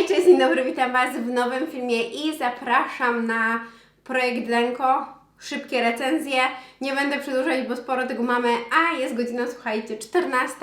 Hej, cześć, dzień dobry, witam Was w nowym filmie i zapraszam na projekt Lenko. Szybkie recenzje. Nie będę przedłużać, bo sporo tego mamy, a jest godzina, słuchajcie, 14,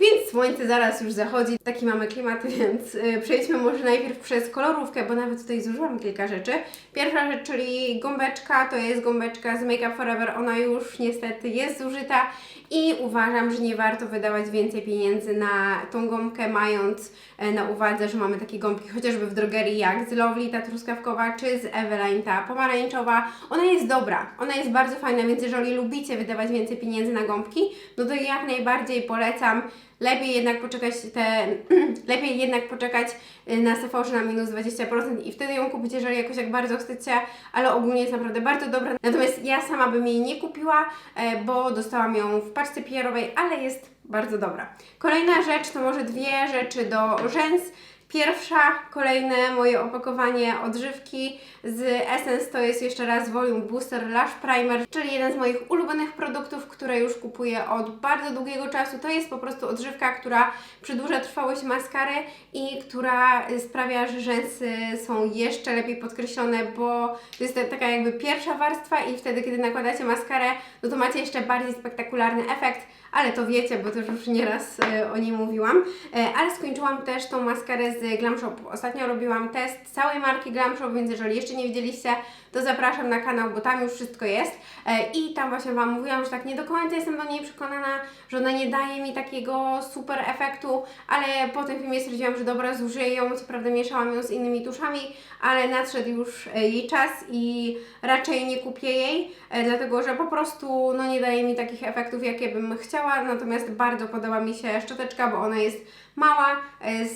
więc słońce zaraz już zachodzi. Taki mamy klimat, więc y, przejdźmy może najpierw przez kolorówkę, bo nawet tutaj zużyłam kilka rzeczy. Pierwsza rzecz, czyli gąbeczka, to jest gąbeczka z Make Up Forever, ona już niestety jest zużyta i uważam, że nie warto wydawać więcej pieniędzy na tą gąbkę, mając e, na uwadze, że mamy takie gąbki chociażby w drogerii jak z Lovely ta truskawkowa, czy z Eveline ta pomarańczowa. Ona jest dobra, ona jest bardzo fajna, więc jeżeli lubicie wydawać więcej pieniędzy na gąbki, no to jak najbardziej polecam. Lepiej jednak poczekać te, lepiej jednak poczekać y, na Sephorze na minus 20% i wtedy ją kupić, jeżeli jakoś jak bardzo chcecie, ale ogólnie jest naprawdę bardzo dobra. Natomiast ja sama bym jej nie kupiła, e, bo dostałam ją w paczce PR-owej, ale jest bardzo dobra. Kolejna rzecz to może dwie rzeczy do rzęs. Pierwsza, kolejne moje opakowanie odżywki z Essence to jest jeszcze raz Volume Booster Lash Primer, czyli jeden z moich ulubionych produktów, które już kupuję od bardzo długiego czasu. To jest po prostu odżywka, która przedłuża trwałość maskary i która sprawia, że rzęsy są jeszcze lepiej podkreślone, bo to jest taka jakby pierwsza warstwa i wtedy, kiedy nakładacie maskarę, no to macie jeszcze bardziej spektakularny efekt ale to wiecie, bo też już nieraz e, o niej mówiłam. E, ale skończyłam też tą maskarę z Glam Shop. Ostatnio robiłam test całej marki Glam Shop, więc jeżeli jeszcze nie widzieliście, to zapraszam na kanał, bo tam już wszystko jest. E, I tam właśnie Wam mówiłam, że tak nie do końca jestem do niej przekonana, że ona nie daje mi takiego super efektu, ale po tym filmie stwierdziłam, że dobra, zużyję ją. Co prawda mieszałam ją z innymi tuszami, ale nadszedł już e, jej czas i raczej nie kupię jej, e, dlatego że po prostu no, nie daje mi takich efektów, jakie bym chciała. Natomiast bardzo podoba mi się szczoteczka, bo ona jest mała,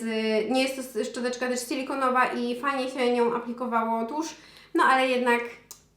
z, nie jest to szczoteczka też silikonowa i fajnie się nią aplikowało tusz. No ale jednak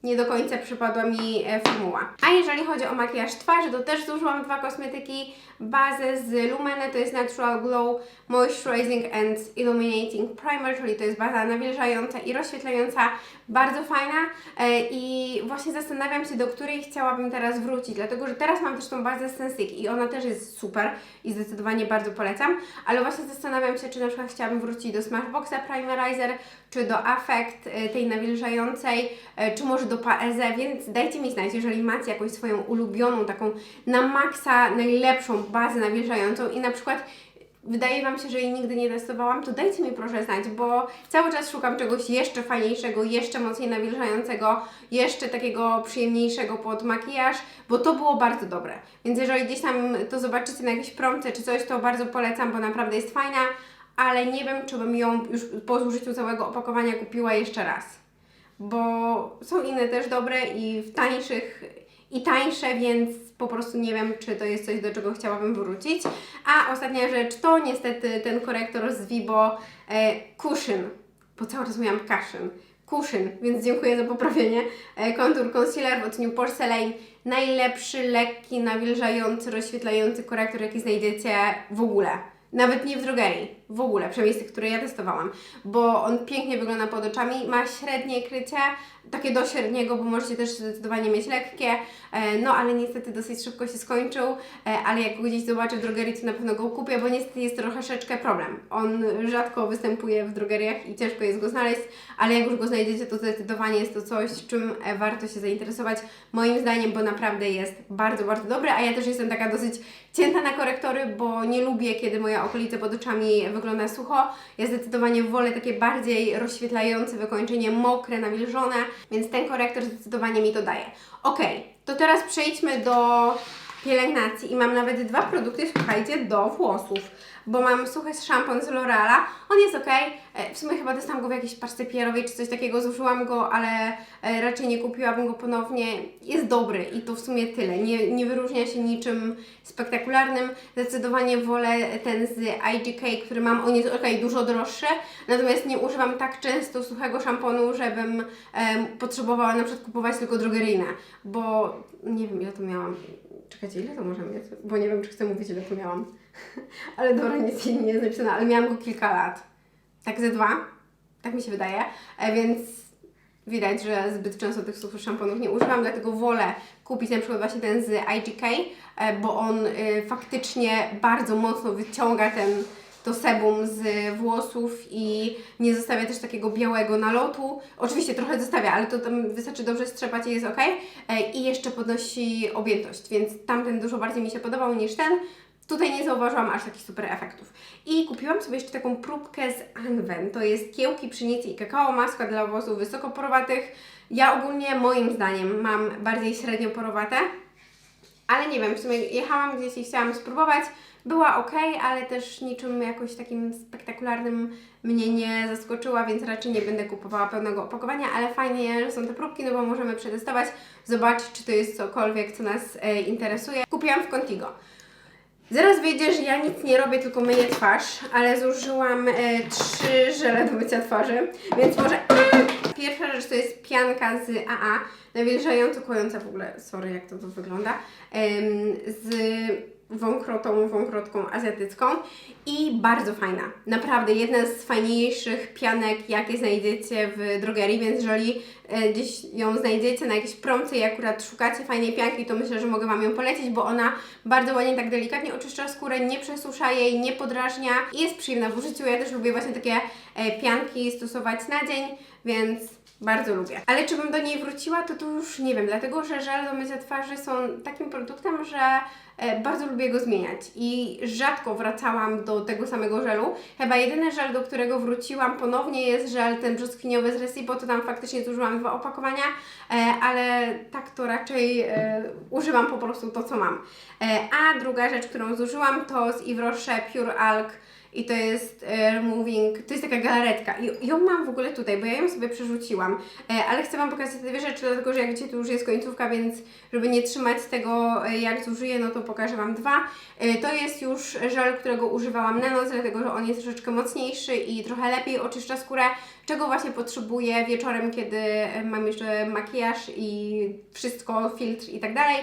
nie do końca przypadła mi e, formuła. A jeżeli chodzi o makijaż twarzy, to też zużyłam dwa kosmetyki. Bazę z Lumene, to jest Natural Glow Moisturizing and Illuminating Primer, czyli to jest baza nawilżająca i rozświetlająca, bardzo fajna e, i właśnie zastanawiam się, do której chciałabym teraz wrócić, dlatego że teraz mam też tą bazę Sensic i ona też jest super i zdecydowanie bardzo polecam, ale właśnie zastanawiam się, czy na przykład chciałabym wrócić do Smashboxa Primerizer, czy do Affect e, tej nawilżającej, e, czy może do Paeze, więc dajcie mi znać, jeżeli macie jakąś swoją ulubioną, taką na maksa najlepszą bazę nawilżającą i na przykład wydaje Wam się, że jej nigdy nie testowałam, to dajcie mi proszę znać, bo cały czas szukam czegoś jeszcze fajniejszego, jeszcze mocniej nawilżającego, jeszcze takiego przyjemniejszego pod makijaż, bo to było bardzo dobre. Więc jeżeli gdzieś tam to zobaczycie na jakiejś promce czy coś, to bardzo polecam, bo naprawdę jest fajna, ale nie wiem, czy bym ją już po zużyciu całego opakowania kupiła jeszcze raz. Bo są inne też dobre i w tańszych i tańsze, więc po prostu nie wiem, czy to jest coś, do czego chciałabym wrócić. A ostatnia rzecz to niestety ten korektor z Vibo e, Cushion, bo cały czas mówiłam Cushion. Cushion, więc dziękuję za poprawienie. E, kontur concealer w odcieniu Porcelain. Najlepszy, lekki, nawilżający, rozświetlający korektor, jaki znajdziecie w ogóle. Nawet nie w drogerii, w ogóle, przynajmniej z tych, które ja testowałam, bo on pięknie wygląda pod oczami, ma średnie krycie, takie do średniego, bo możecie też zdecydowanie mieć lekkie, e, no ale niestety dosyć szybko się skończył, e, ale jak go gdzieś zobaczę w drogerii, to na pewno go kupię, bo niestety jest troszeczkę problem. On rzadko występuje w drogeriach i ciężko jest go znaleźć, ale jak już go znajdziecie, to zdecydowanie jest to coś, czym e, warto się zainteresować, moim zdaniem, bo naprawdę jest bardzo, bardzo dobry, a ja też jestem taka dosyć cięta na korektory, bo nie lubię, kiedy moja okolica pod oczami wygląda sucho. Ja zdecydowanie wolę takie bardziej rozświetlające wykończenie, mokre, nawilżone, więc ten korektor zdecydowanie mi to daje. Ok, to teraz przejdźmy do pielęgnacji i mam nawet dwa produkty, słuchajcie, do włosów, bo mam suchy szampon z L'Oreala, on jest ok, e, w sumie chyba dostałam go w jakiejś parce pierowej czy coś takiego, zużyłam go, ale e, raczej nie kupiłabym go ponownie, jest dobry i to w sumie tyle, nie, nie wyróżnia się niczym spektakularnym, zdecydowanie wolę ten z IGK, który mam, on jest ok, dużo droższy, natomiast nie używam tak często suchego szamponu, żebym potrzebowała na przykład kupować tylko drogeryjne, bo nie wiem ile to miałam, Czekajcie, ile to może mieć? Bo nie wiem, czy chcę mówić, ile to miałam. ale dobra, nic nie jest napisane, ale miałam go kilka lat. Tak ze dwa, tak mi się wydaje, e, więc widać, że zbyt często tych suchych szamponów nie używam, dlatego wolę kupić na przykład właśnie ten z IGK, e, bo on y, faktycznie bardzo mocno wyciąga ten to sebum z włosów i nie zostawia też takiego białego nalotu. Oczywiście trochę zostawia, ale to tam wystarczy dobrze strzepać i jest ok. E, I jeszcze podnosi objętość, więc tamten dużo bardziej mi się podobał niż ten. Tutaj nie zauważyłam aż takich super efektów. I kupiłam sobie jeszcze taką próbkę z Anwen. To jest kiełki, pszenicy i kakao, maska dla włosów wysokoporowatych. Ja ogólnie, moim zdaniem, mam bardziej średnio porowate. Ale nie wiem, w sumie jechałam gdzieś i chciałam spróbować. Była ok, ale też niczym jakoś takim spektakularnym mnie nie zaskoczyła, więc raczej nie będę kupowała pełnego opakowania, ale fajnie, że są te próbki, no bo możemy przetestować, zobaczyć, czy to jest cokolwiek, co nas e, interesuje. Kupiłam w Contigo. Zaraz wyjdzie, że ja nic nie robię, tylko myję twarz, ale zużyłam e, trzy żele do mycia twarzy, więc może... Pierwsza rzecz to jest pianka z AA, nawilżająco kojąca w ogóle, sorry jak to tu wygląda, z wąkrotą, wąkrotką azjatycką i bardzo fajna. Naprawdę jedna z fajniejszych pianek, jakie znajdziecie w drogerii, więc jeżeli e, gdzieś ją znajdziecie na jakiejś promce i akurat szukacie fajnej pianki, to myślę, że mogę Wam ją polecić, bo ona bardzo ładnie, tak delikatnie oczyszcza skórę, nie przesusza jej, nie podrażnia i jest przyjemna w użyciu. Ja też lubię właśnie takie e, pianki stosować na dzień, więc bardzo lubię. Ale czy bym do niej wróciła, to tu już nie wiem, dlatego że żel do mycia twarzy są takim produktem, że e, bardzo lubię go zmieniać i rzadko wracałam do tego samego żelu. Chyba jedyny żel, do którego wróciłam ponownie jest żel ten brzoskwiniowy z Resi, bo to tam faktycznie zużyłam dwa opakowania, e, ale tak to raczej e, używam po prostu to, co mam. A druga rzecz, którą zużyłam to z Yves Rocher Pure Alg i to jest e, removing, to jest taka galaretka i ją mam w ogóle tutaj, bo ja ją sobie przerzuciłam, e, ale chcę Wam pokazać te dwie rzeczy, dlatego że jak widzicie tu już jest końcówka, więc żeby nie trzymać tego e, jak zużyję, no to pokażę Wam dwa. To jest już żel, którego używałam na noc, dlatego że on jest troszeczkę mocniejszy i trochę lepiej oczyszcza skórę, czego właśnie potrzebuję wieczorem, kiedy mam jeszcze makijaż i wszystko, filtr i tak dalej.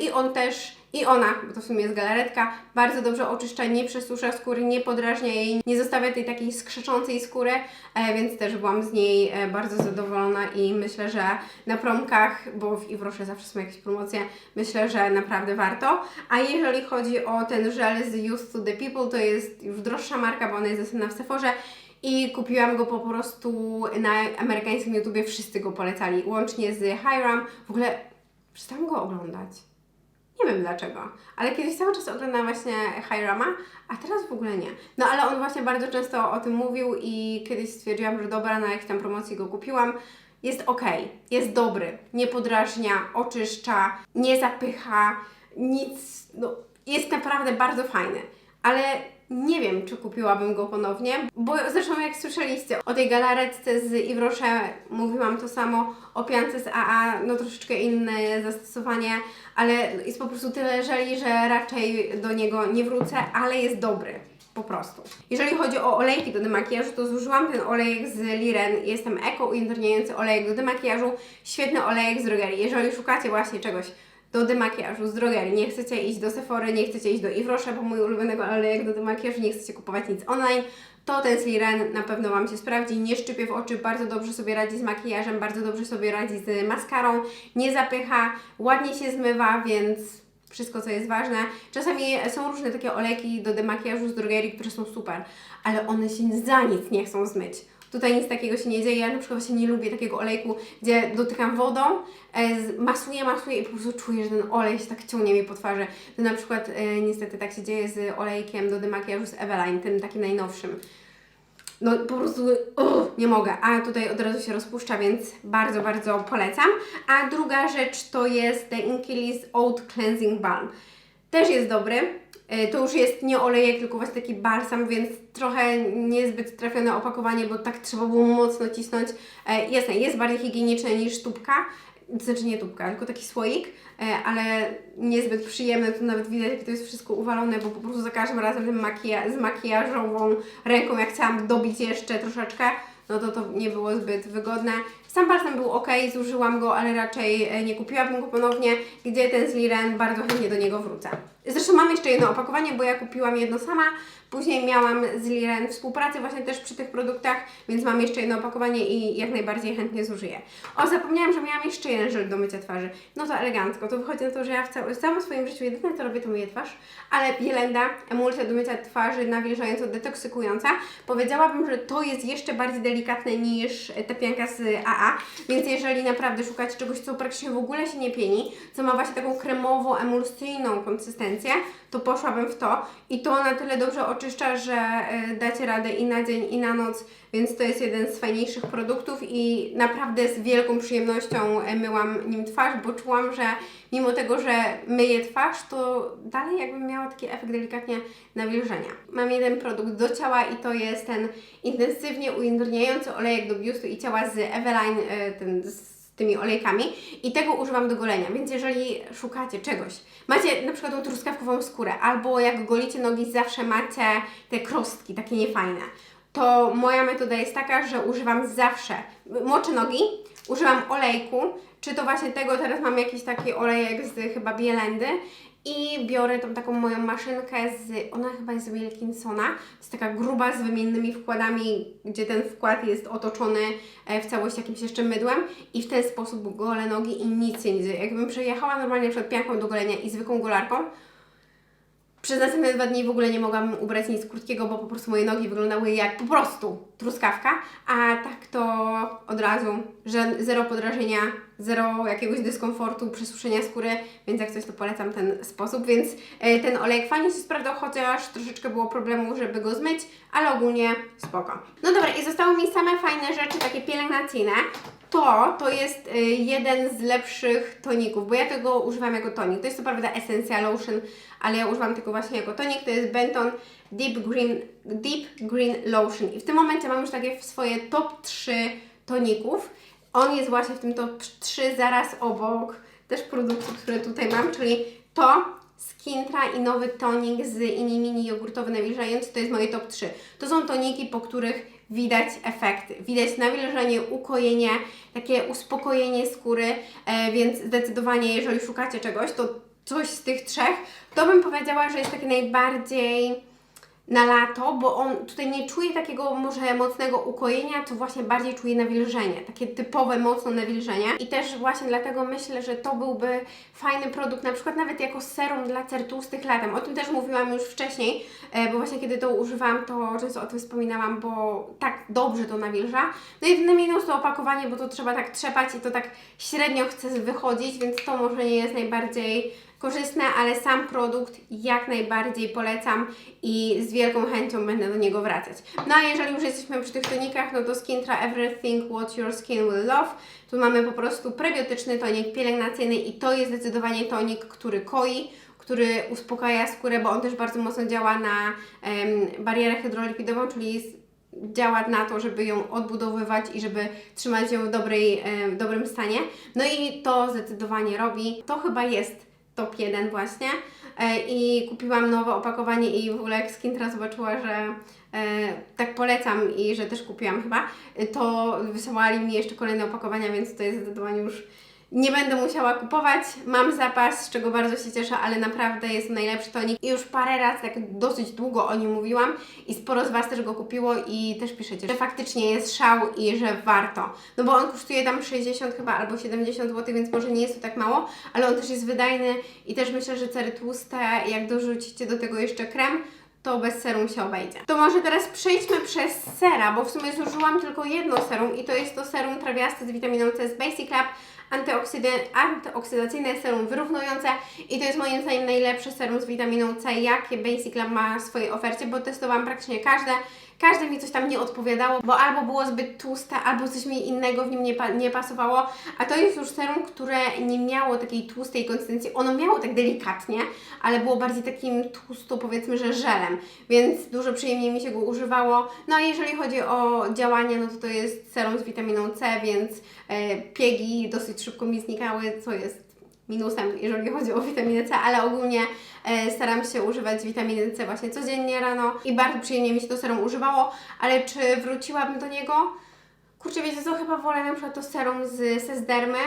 I on też i ona, bo to w sumie jest galaretka, bardzo dobrze oczyszcza, nie przesusza skóry, nie podrażnia jej, nie zostawia tej takiej skrzeczącej skóry, e, więc też byłam z niej e, bardzo zadowolona i myślę, że na promkach, bo w Iwrosze zawsze są jakieś promocje, myślę, że naprawdę warto. A jeżeli chodzi o ten żel z Used to the People, to jest już droższa marka, bo ona jest dostępna w Sephorze. I kupiłam go po prostu na amerykańskim YouTubie, wszyscy go polecali, łącznie z Hiram. W ogóle przestałam go oglądać. Nie wiem dlaczego, ale kiedyś cały czas oglądałam właśnie Hirama, a teraz w ogóle nie. No ale on właśnie bardzo często o tym mówił i kiedyś stwierdziłam, że dobra, na jakiejś tam promocji go kupiłam. Jest ok, jest dobry, nie podrażnia, oczyszcza, nie zapycha, nic, no jest naprawdę bardzo fajny. Ale nie wiem, czy kupiłabym go ponownie, bo zresztą jak słyszeliście o tej galaretce z Rocher mówiłam to samo, o piance z AA, no troszeczkę inne zastosowanie, ale jest po prostu tyle żeli, że raczej do niego nie wrócę, ale jest dobry. Po prostu. Jeżeli chodzi o olejki do demakijażu, to zużyłam ten olejek z Liren. Jestem eko ujądrniający olejek do demakijażu. Świetny olejek z drogerii. Jeżeli szukacie właśnie czegoś do demakijażu z drogerii, nie chcecie iść do Sephory, nie chcecie iść do Yves Rocher, bo mój ulubionego olejek do demakijażu, nie chcecie kupować nic online, to ten z Liren na pewno Wam się sprawdzi. Nie szczypie w oczy, bardzo dobrze sobie radzi z makijażem, bardzo dobrze sobie radzi z maskarą, nie zapycha, ładnie się zmywa, więc wszystko, co jest ważne. Czasami są różne takie olejki do demakijażu z drogerii, które są super, ale one się za nic nie chcą zmyć. Tutaj nic takiego się nie dzieje. Ja na przykład właśnie nie lubię takiego olejku, gdzie dotykam wodą, e, masuję, masuję i po prostu czuję, że ten olej się tak ciągnie mi po twarzy. To na przykład e, niestety tak się dzieje z olejkiem do demakijażu z Eveline, tym takim najnowszym. No po prostu nie mogę, a tutaj od razu się rozpuszcza, więc bardzo, bardzo polecam. A druga rzecz to jest The Inkilis Oat Cleansing Balm. Też jest dobry. E, To już jest nie olejek, tylko właśnie taki balsam, więc trochę niezbyt trafione opakowanie, bo tak trzeba było mocno cisnąć. E, Jasne, jest bardziej higieniczne niż tubka, znaczy nie tubka, tylko taki słoik, e, ale niezbyt przyjemne, tu nawet widać, jak to jest wszystko uwalone, bo po prostu za każdym razem makija- z makijażową ręką, jak chciałam dobić jeszcze troszeczkę, no to to nie było zbyt wygodne. Sam balsam był ok, zużyłam go, ale raczej e, nie kupiłabym go ponownie, gdzie ten z Liren bardzo chętnie do niego wrócę. Zresztą mam jeszcze jedno opakowanie, bo ja kupiłam jedno sama, później miałam z Liren współpracę właśnie też przy tych produktach, więc mam jeszcze jedno opakowanie i jak najbardziej chętnie zużyję. O, zapomniałam, że miałam jeszcze jeden żel do mycia twarzy. No to elegancko, to wychodzi na to, że ja w, cał- w całym swoim życiu jedyne co robię to myję twarz, ale Bielenda, emulsja do mycia twarzy nawilżająco detoksykująca, powiedziałabym, że to jest jeszcze bardziej delikatne niż ta pianka z AA, więc jeżeli naprawdę szukacie czegoś, co praktycznie w ogóle się nie pieni, co ma właśnie taką kremowo-emulsyjną konsystencję, to poszłabym w to i to na tyle dobrze oczyszcza, że e, dacie radę i na dzień, i na noc, więc to jest jeden z fajniejszych produktów i naprawdę z wielką przyjemnością e, myłam nim twarz, bo czułam, że mimo tego, że myję twarz, to dalej jakbym miała taki efekt delikatnie nawilżenia. Mam jeden produkt do ciała i to jest ten intensywnie ujędrniający olejek do biustu i ciała z Eveline, e, ten z tymi olejkami i tego używam do golenia, więc jeżeli szukacie czegoś, macie na przykład tą truskawkową skórę albo jak golicie nogi zawsze macie te krostki takie niefajne, to moja metoda jest taka, że używam zawsze, moczę nogi, używam olejku, czy to właśnie tego, teraz mam jakiś taki olejek z chyba Bielendy i biorę tą taką moją maszynkę z, ona chyba jest z Wilkinsona, jest taka gruba z wymiennymi wkładami, gdzie ten wkład jest otoczony e, w całości jakimś jeszcze mydłem i w ten sposób golę nogi i nic się nie dzieje. Jakbym przejechała normalnie przed pianką do golenia i zwykłą golarką, przez następne dwa dni w ogóle nie mogłam ubrać nic krótkiego, bo po prostu moje nogi wyglądały jak po prostu truskawka, a tak to od razu, że zero podrażenia, zero jakiegoś dyskomfortu, przesuszenia skóry, więc jak coś to polecam ten sposób, więc e, ten olejek fajnie się sprawdzał, chociaż troszeczkę było problemu, żeby go zmyć, ale ogólnie spoko. No dobra, i zostały mi same fajne rzeczy, takie pielęgnacyjne. To, to jest y, jeden z lepszych toników, bo ja tego używam jako tonik. To jest co prawda Essential Lotion, ale ja używam tego właśnie jako tonik. To jest Benton Deep Green, Deep Green Lotion. I w tym momencie mam już takie swoje top 3 toników. On jest właśnie w tym top 3 zaraz obok też produktów, które tutaj mam, czyli to, Skintra i nowy tonik z Ini Mini jogurtowy nawilżający, to jest moje top 3. To są toniki, po których widać efekty. Widać nawilżenie, ukojenie, takie uspokojenie skóry, e, więc zdecydowanie jeżeli szukacie czegoś, to coś z tych trzech, to bym powiedziała, że jest taki najbardziej na lato, bo on tutaj nie czuje takiego może mocnego ukojenia, to właśnie bardziej czuje nawilżenie, takie typowe mocno nawilżenie i też właśnie dlatego myślę, że to byłby fajny produkt, na przykład nawet jako serum dla cer tłustych latem. O tym też mówiłam już wcześniej, e, bo właśnie kiedy to używałam, to często o tym wspominałam, bo tak dobrze to nawilża. No jedyny minus to opakowanie, bo to trzeba tak trzepać i to tak średnio chce wychodzić, więc to może nie jest najbardziej korzystne, ale sam produkt jak najbardziej polecam i z wielką chęcią będę do niego wracać. No a jeżeli już jesteśmy przy tych tonikach, no to Skintra Everything What Your Skin Will Love. Tu mamy po prostu prebiotyczny tonik pielęgnacyjny i to jest zdecydowanie tonik, który koi, który uspokaja skórę, bo on też bardzo mocno działa na em, barierę hydrolipidową, czyli jest działa na to, żeby ją odbudowywać i żeby trzymać ją w, dobrej, w dobrym stanie. No i to zdecydowanie robi. To chyba jest top 1 właśnie. E, I kupiłam nowe opakowanie i w ogóle jak zobaczyła, że e, tak polecam i że też kupiłam chyba, to wysyłali mi jeszcze kolejne opakowania, więc to jest zdecydowanie już nie będę musiała kupować. Mam zapas, z czego bardzo się cieszę, ale naprawdę jest najlepszy tonik. I już parę razy, tak dosyć długo o nim mówiłam i sporo z Was też go kupiło i też piszecie, że faktycznie jest szał i że warto. No bo on kosztuje tam 60 chyba albo 70 zł, więc może nie jest to tak mało, ale on też jest wydajny i też myślę, że cery tłuste, jak dorzucicie do tego jeszcze krem, to bez serum się obejdzie. To może teraz przejdźmy przez sera, bo w sumie zużyłam tylko jedno serum i to jest to serum trawiaste z witaminą C z Basic Lab antyoksydyn- antyoksydacyjne serum wyrównujące i to jest moim zdaniem najlepsze serum z witaminą C, jakie Basic Lab ma w swojej ofercie, bo testowałam praktycznie każde. Każde mi coś tam nie odpowiadało, bo albo było zbyt tłuste, albo coś mi innego w nim nie, nie pasowało, a to jest już serum, które nie miało takiej tłustej konsystencji. Ono miało tak delikatnie, ale było bardziej takim tłusto, powiedzmy, że żelem, więc dużo przyjemniej mi się go używało. No a jeżeli chodzi o działanie, no to to jest serum z witaminą C, więc e, piegi dosyć szybko mi znikały, co jest minusem, jeżeli chodzi o witaminę C, ale ogólnie e, staram się używać witaminy C właśnie codziennie rano i bardzo przyjemnie mi się to serum używało, ale czy wróciłabym do niego? Kurczę, wiecie co, chyba wolę na przykład to serum z Sesdermy.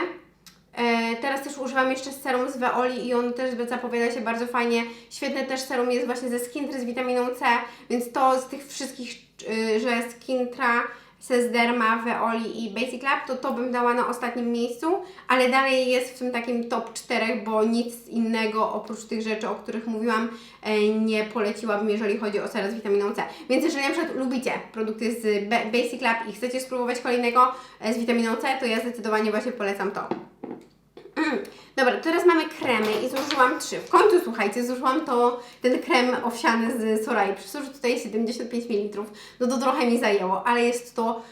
E, teraz też używam jeszcze serum z Veoli i on też zapowiada się bardzo fajnie. Świetne też serum jest właśnie ze Skintry z witaminą C, więc to z tych wszystkich, y, że Skintra, Sesderma, Veoli i Basic Lab, to to bym dała na ostatnim miejscu, ale dalej jest w tym takim top 4, bo nic innego oprócz tych rzeczy, o których mówiłam, e, nie poleciłabym, jeżeli chodzi o ser z witaminą C. Więc jeżeli na przykład lubicie produkty z Ba- Basic Lab i chcecie spróbować kolejnego e, z witaminą C, to ja zdecydowanie właśnie polecam to. Mm. Dobra, teraz mamy kremy i zużyłam trzy. W końcu, słuchajcie, zużyłam to, ten krem owsiany z Sorai. Przecież tutaj 75 ml. No to trochę mi zajęło, ale jest to...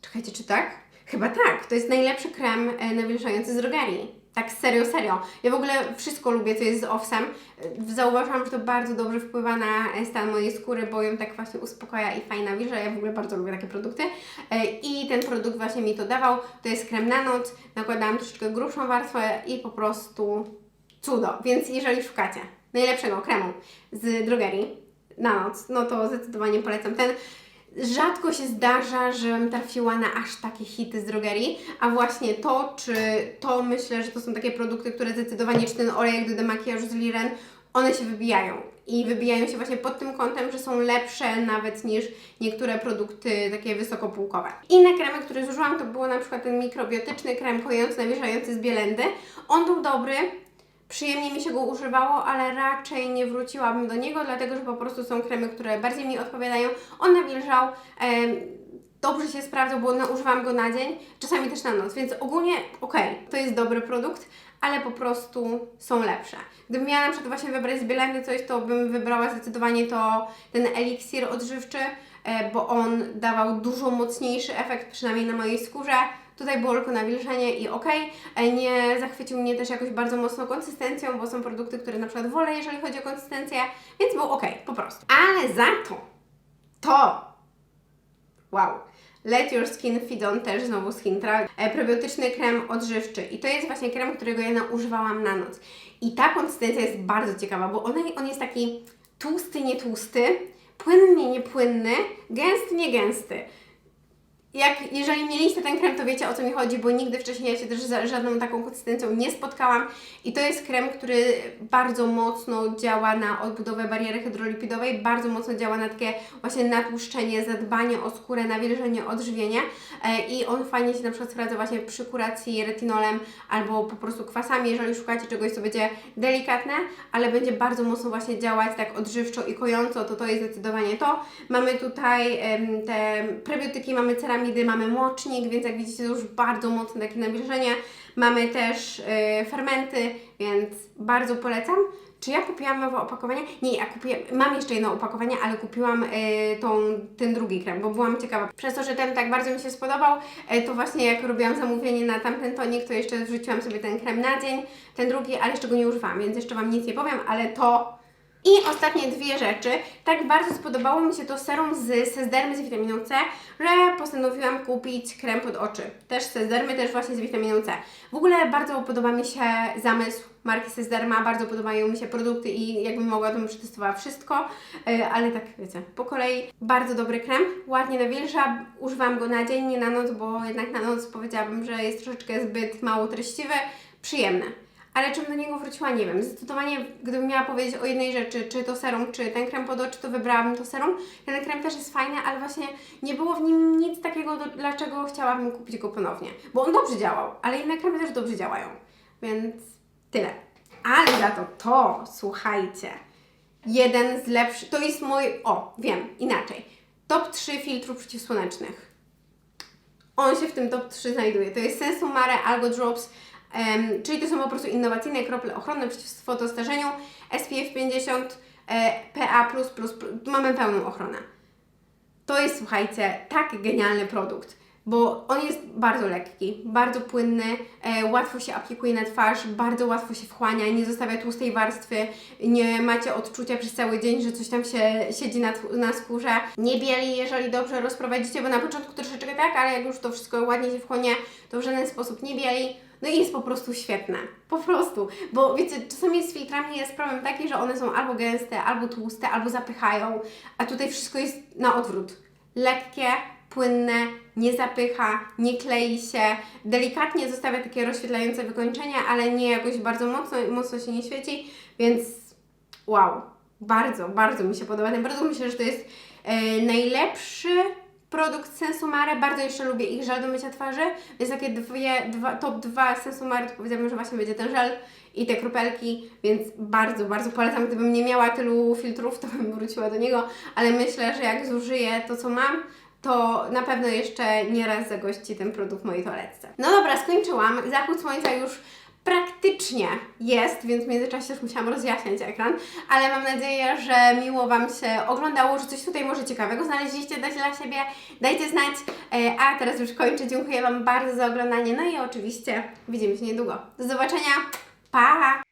Czekajcie, czy tak? Chyba tak. To jest najlepszy krem e, nawilżający z drogerii. Tak serio, serio. Ja w ogóle wszystko lubię, co jest z owsem. E, Zauważyłam, że to bardzo dobrze wpływa na e, stan mojej skóry, bo ją tak właśnie uspokaja i fajnie nawilża. Ja w ogóle bardzo lubię takie produkty. I ten produkt właśnie mi to dawał. To jest krem na noc. Nakładałam troszeczkę grubszą warstwę i po prostu cudo. Więc jeżeli szukacie najlepszego kremu z drogerii na noc, no to zdecydowanie polecam ten. Rzadko się zdarza, żebym trafiła na aż takie hity z drogerii, a właśnie to, czy to myślę, że to są takie produkty, które zdecydowanie, czy ten olejek do demakijażu z Liren, one się wybijają. I wybijają się właśnie pod tym kątem, że są lepsze nawet niż niektóre produkty takie wysokopółkowe. Inne kremy, które zużyłam, to było na przykład ten mikrobiotyczny krem kojący, nawilżający z Bielendy. On był dobry, Przyjemnie mi się go używało, ale raczej nie wróciłabym do niego, dlatego że po prostu są kremy, które bardziej mi odpowiadają. On nawilżał, dobrze się sprawdzał, bo używam go na dzień, czasami też na noc, więc ogólnie okej, to jest dobry produkt, ale po prostu są lepsze. Gdybym miała na przykład właśnie wybrać z Bielendy coś, to bym wybrała zdecydowanie to ten eliksir odżywczy, e, bo on dawał dużo mocniejszy efekt, przynajmniej na mojej skórze. Tutaj było tylko nawilżenie i ok. Nie zachwycił mnie też jakoś bardzo mocno konsystencją, bo są produkty, które na przykład wolę, jeżeli chodzi o konsystencję, więc był ok, po prostu. Ale za to, to, wow, Let Your Skin Feed On też znowu Skintra, e, probiotyczny krem odżywczy i to jest właśnie krem, którego ja używałam na noc. I ta konsystencja jest bardzo ciekawa, bo on, on jest taki tłusty, nie tłusty, płynny, nie płynny, gęsty, nie gęsty jak, jeżeli mieliście ten krem, to wiecie o co mi chodzi, bo nigdy wcześniej ja się też z żadną taką konsystencją nie spotkałam. I to jest krem, który bardzo mocno działa na odbudowę bariery hydrolipidowej, bardzo mocno działa na takie właśnie natłuszczenie, zadbanie o skórę, nawilżenie, odżywienie. E, I on fajnie się na przykład sprawdza właśnie przy kuracji retinolem albo po prostu kwasami, jeżeli szukacie czegoś, co będzie delikatne, ale będzie bardzo mocno właśnie działać tak odżywczo i kojąco, to to jest zdecydowanie to. Mamy tutaj te prebiotyki, mamy ceramidy, mamy mocznik, więc jak widzicie to już bardzo mocne takie nawilżenie. Mamy też e, fermenty, więc bardzo polecam. Czy ja kupiłam nowe opakowanie? Nie, ja kupiłam, mam jeszcze jedno opakowanie, ale kupiłam e, tą, ten drugi krem, bo byłam ciekawa. Przez to, że ten tak bardzo mi się spodobał, e, to właśnie jak robiłam zamówienie na tamten tonik, to jeszcze wrzuciłam sobie ten krem na dzień, ten drugi, ale jeszcze go nie używałam, więc jeszcze Wam nic nie powiem, ale to i ostatnie dwie rzeczy. Tak bardzo spodobało mi się to serum z Sesdermy z witaminą C, że postanowiłam kupić krem pod oczy. Też Sesdermy, też właśnie z witaminą C. W ogóle bardzo podoba mi się zamysł marki Sesderma, bardzo podobają mi się produkty i jakbym mogła, to bym przetestowała wszystko, yy, ale tak wiecie, po kolei bardzo dobry krem, ładnie nawilża, używam go na dzień, nie na noc, bo jednak na noc powiedziałabym, że jest troszeczkę zbyt mało treściwy, przyjemne. Ale czym do niego wróciła, nie wiem. Zdecydowanie, gdybym miała powiedzieć o jednej rzeczy, czy to serum, czy ten krem pod oczy, to wybrałabym to serum. Ten krem też jest fajny, ale właśnie nie było w nim nic takiego, do, dlaczego chciałabym kupić go ponownie. Bo on dobrze działał, ale inne kremy też dobrze działają. Więc tyle. Ale za to to, słuchajcie, jeden z lepszych, to jest mój, o, wiem, inaczej. Top 3 filtrów przeciwsłonecznych. On się w tym top 3 znajduje. To jest Sensumare Algo Drops, czyli to są po prostu innowacyjne krople ochronne przeciw fotostarzeniu, SPF 50, e, PA++, mamy pełną ochronę. To jest, słuchajcie, tak genialny produkt, bo on jest bardzo lekki, bardzo płynny, e, łatwo się aplikuje na twarz, bardzo łatwo się wchłania, nie zostawia tłustej warstwy, nie macie odczucia przez cały dzień, że coś tam się siedzi na, na skórze. Nie bieli, jeżeli dobrze rozprowadzicie, bo na początku troszeczkę tak, ale jak już to wszystko ładnie się wchłonie, to w żaden sposób nie bieli. No i jest po prostu świetne. Po prostu. Bo wiecie, czasami z filtrami jest problem taki, że one są albo gęste, albo tłuste, albo zapychają, a tutaj wszystko jest na odwrót. Lekkie, płynne, nie zapycha, nie klei się, delikatnie zostawia takie rozświetlające wykończenia, ale nie jakoś bardzo mocno, mocno się nie świeci, więc wow, bardzo, bardzo mi się podoba. Tym bardzo myślę, że to jest e, najlepszy produkt Sensumare. Bardzo jeszcze lubię ich żel do mycia twarzy, więc takie dwie, dwa, top 2 Sensumare to powiedziałabym, że właśnie będzie ten żel i te kropelki, więc bardzo, bardzo polecam. Gdybym nie miała tylu filtrów, to bym wróciła do niego, ale myślę, że jak zużyję to, co mam, to na pewno jeszcze nie raz zagości ten produkt w mojej toaletce. No dobra, skończyłam. Zachód słońca już praktycznie jest, więc w międzyczasie już musiałam rozjaśniać ekran, ale mam nadzieję, że miło Wam się oglądało, że coś tutaj może ciekawego znaleźliście dla siebie. Dajcie znać, E, a teraz już kończę. Dziękuję Wam bardzo za oglądanie, no i oczywiście widzimy się niedługo. Do zobaczenia, pa!